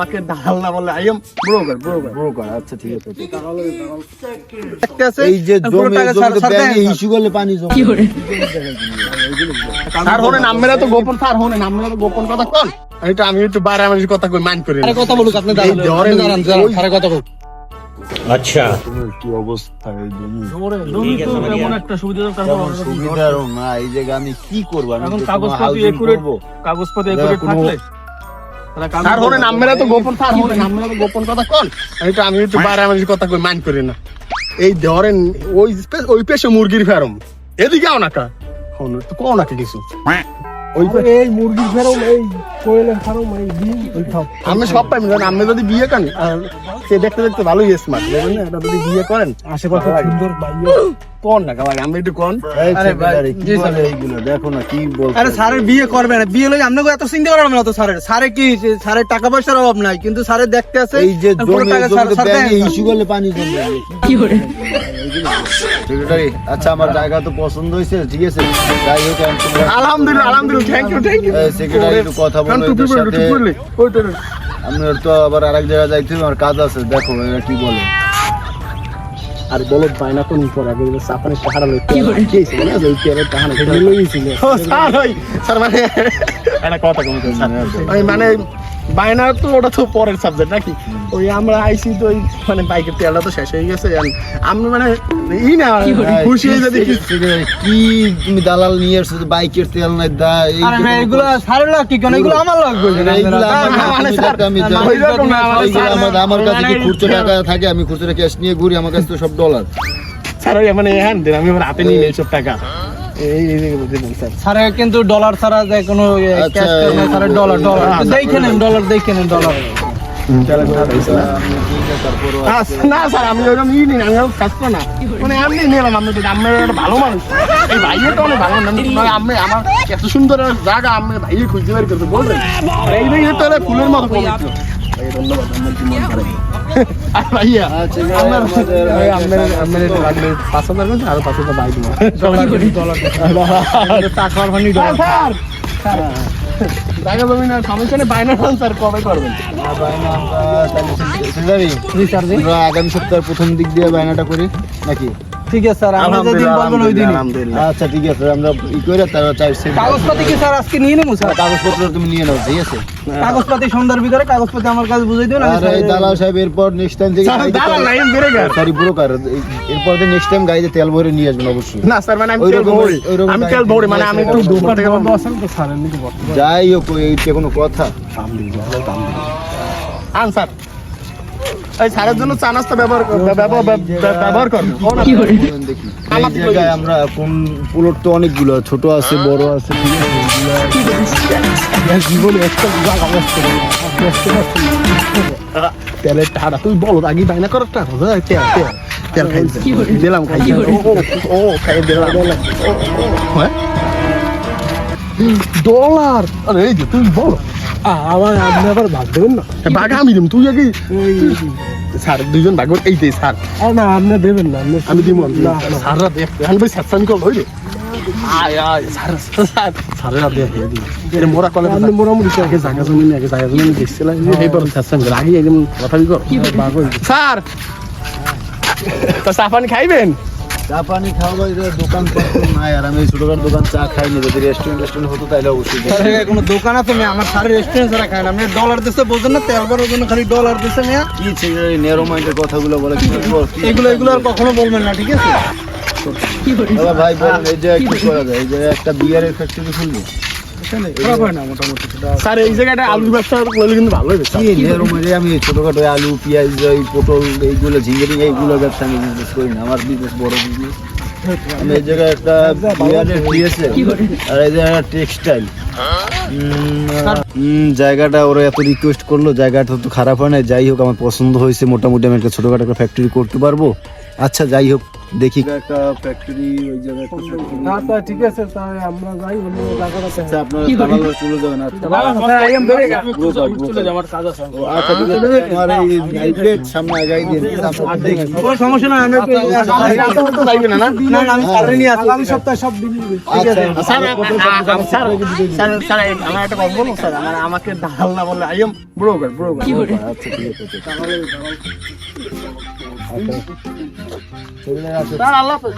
আমাকে দালাল না বলে I am broker broker broker আচ্ছা ঠিক আছে। এই যে জমি ব্যাংকে ইস্যু করলে পানি জমে। স্যার হলেন আমরা তো গোপন স্যার আমরা তো গোপন কথা কন। এটা আমি একটু কথা কই মাইন্ড করি আরে কথা বলুক আপনি দাঁড়ান ধরেন, দাঁড়ান দাঁড়ান আরে কথা বলুক। তোমার কি অবস্থা এই জমি? জমি তো এমন একটা সুবিধার কারণে তেমন না এই জায়গা আমি কি করব? আমি একুরেট কাগজপত্র একুরেট থাকলে? স্যার হলেন আমরা তো গোপন স্যার হলেন। আমরা তো গোপন কথা কন। এটা আমি একটু বাইরে আমি কথা কই মান করি না। এই ধরেন ওই ওই পেশে মুরগির ফার্ম। এদিকে আও না কা। হন তো কও না কিছু? পে- এই মুরগির ফার্ম এই কোয়েলের ফার্ম এই ডিম এই সব আমি সব পাই জানেন আপনি যদি বিয়ে করেন সে দেখতে দেখতে ভালোই স্মার্ট দেখবেন এটা যদি বিয়ে করেন আশেপাশে সুন্দর বাইরে কোন না ভাই আমি একটু কোন আরে ভাই, কি বলে এইগুলো দেখো না কি বলছে আরে স্যারের বিয়ে করবে না বিয়ে লই আপনাকে এত চিন্তা করার না তো স্যারের স্যারে কি স্যারের টাকা পয়সার অভাব নাই কিন্তু স্যারের দেখতে আছে এই যে জমি জমি স্যার- তো স্যার ব্যাংকে দেন। ইস্যু করলে পানি জমে সেক্রেটারি আচ্ছা আমার জায়গা তো পছন্দ হয়েছে ঠিক আছে যাই হোক আমি আলহামদুলিল্লাহ আলহামদুলিল্লাহ thank you thank you secretary একটু কথা বলো এদের সাথে? আপনার তো আবার আরেক জায়গায় যাইতে হবে আমার কাজ আছে দেখো এরা কি বলে। আর বলো বাইনা কোন পর আগে সাপানে পাহাড় লই কি করে না ওই পেরে পাহাড় লই স্যার মানে একটা কথা কম স্যার। মানে বাইনা তো ওটা তো পরের সাবজেক্ট নাকি? ওই আমরা আইসি তো ওই মানে বাইকের তেলটা তো শেষ হয়ে গেছে আমরা মানে ই না খুশি হয়ে যদি কি তুমি দালাল নিয়ে আসছো বাইকের তেল নাই দা লাগ কি কেন এগুলো আমার লাগবে এইগুলো আমার না, কাছে মানে তুমি স্যার, দেখো, আমি না, জানি। ওইরকম না, আমার এইগুলো আমার- আমার কাছে কি মানে খুচরো টাকা থাকে? আমি খুচরো ক্যাশ নিয়ে ঘুরি আমার কাছে তো সব ডলার স্যার ওই মানে হ্যাঁ দেন আমি আমার হাতে নিয়ে নিই সব টাকা। স্যার। কিন্তু ডলার ছাড়া যে কোনো আচ্ছা, ডলার ডলার দেখে নেন ডলার দেখে নেন ডলার না স্যার আমি ওরকম ই নিন আমি ওরকম কাজ না। মানে আমি নিলাম আমি তো আমি একটা ভালো মানুষ। এই ভাইয়ে তো অনেক ভালো মানুষ। মানে আমি আমার এত সুন্দর জায়গা আমি ভাইয়ে খুঁজতে বের করতে বলবেন এই ভাইয়ে তো ফুলের মতো ধন্যবাদ আমার আর জায়গা জমি না সমস্যা নেই বাইনা স্যার কবে করবেন আগামী সপ্তাহের প্রথম দিক দিয়ে বায়নাটা করি নাকি ঠিক আছে স্যার আমরা যেদিন বলবেন ওই দিনই। আলহামদুলিল্লাহ। আচ্ছা ঠিক আছে আমরা ই করে তারা চাই কাগজপাতি কি স্যার আজকে নিয়ে নেব স্যার? কাগজপত্র তুমি নিয়ে নাও ঠিক আছে? কাগজপাতি সন্ধ্যার ভিতরে কাগজপাতি আমার কাছে বুঝাই দিবেন আমি আর এই দালাল সাহেব এরপর নেক্সট টাইম থেকে স্যার দাঁড়ান লাইন বেড়ে গেছে। সরি ব্রোকার এরপর থেকে নেক্সট টাইম গাড়িতে তেল ভরে নিয়ে আসবেন অবশ্যই। না স্যার মানে আমি তেল ভরি। আমি তেল ভরি মানে আমি একটু দুপুর থেকে যাই হোক এইটা কোনো কথা। আন স্যার এই স্যারের জন্য চা নাস্তা ব্যবহার কর- ব্যবহার জায়গায় আমরা কোন প্লট তো অনেকগুলো ছোট আছে বড় আছে জীবনে একটা। তেলের টাকা তুই বলো আগে বাইনা কর একটা তেল তেল তেল। খাইছে দিলাম খাইছে ও খাই দিলাম। হ্যাঁ? ডলার! আরে এই যে তুই বলো। আমার আপনি আবার ভাগ দেবেন না? বাঘ আমি তুই আগে স্যার দুইজন ভাগ না আপনি দেবেন না আপনি আমি দিব স্যাররা দেখতে আমি ভাই স্যার কল হইরে আয় আয় স্যার স্যার স্যাররা দেখে দি মোরা কলে আপনি মোটামুটি আগে জায়গা জমি আগে জায়গা জমি দেখছিলাম এইবার স্যার আগে একদম কথা স্যার! তো পানি খাইবেন? চা পানি খাওয়া এটা দোকান নাই আর আমি ছোটখাটো দোকান চা খাই না। যদি রেস্টুরেন্ট রেস্টুরেন্ট হতো তাহলে অবশ্যই কোনো দোকান আছে মেয়ে? আমার সারা রেস্টুরেন্ট ছাড়া খায় না। আপনি ডলার দিচ্ছে বলছেন না তেল ভরার জন্য খালি ডলার দিচ্ছে মেয়ে। কি ছেলে নেরো মাইন্ডের কথাগুলো বলে কি এগুলো এগুলো আর কখনো বলবেন না ঠিক আছে? ভাই বলেন এই যে কি করা যায়। এই যে একটা বিয়ারের ফ্যাক্টরি খুলবো। খারাপ হয় না মোটামুটি স্যার এই জায়গাটা আলুর ব্যবসা করলে কিন্তু ভালো হবে কি নেরো আমি ছোটখাটো আলু পেঁয়াজ এই পটল এইগুলো ঝিঙ্গেরি এইগুলো ব্যবসা আমি বিজনেস করি না। আমার বিজনেস বড় বিজনেস আমি এই জায়গায় একটা বিয়ারের দিয়েছে আর এই জায়গায় টেক্সটাইল জায়গাটা ওরা এত রিকোয়েস্ট করল জায়গাটা তো খারাপ হয় না। যাই হোক আমার পছন্দ হয়েছে। মোটামুটি আমি একটা ছোটখাটো একটা ফ্যাক্টরি করতে পারব। আচ্ছা যাই হোক। দেখি। একটা ফ্যাক্টরি ওই জায়গায়। আচ্ছা ঠিক আছে আমরা যাই অন্য জায়গাটা আচ্ছা আপনারা দালালরা চলে যাবেন আচ্ছা। চলে যাওয়ার কাজ আছে আচ্ছা ঠিক আছে তোমার এই নাইট্রেট সামনে আগাই দিন কোনো সমস্যা নাই আমরা তো যাইবে না না না না আমি স্যারের নিয়ে আসি। আগামী সপ্তাহে সব দিন আচ্ছা স্যার স্যার স্যার স্যার আমার একটা কথা বলুন স্যার আমার আমাকে দালাল না বলে আই এম ব্রোকার ব্রোকার আচ্ছা ঠিক আছে sir আল্লাহ হাফেজ।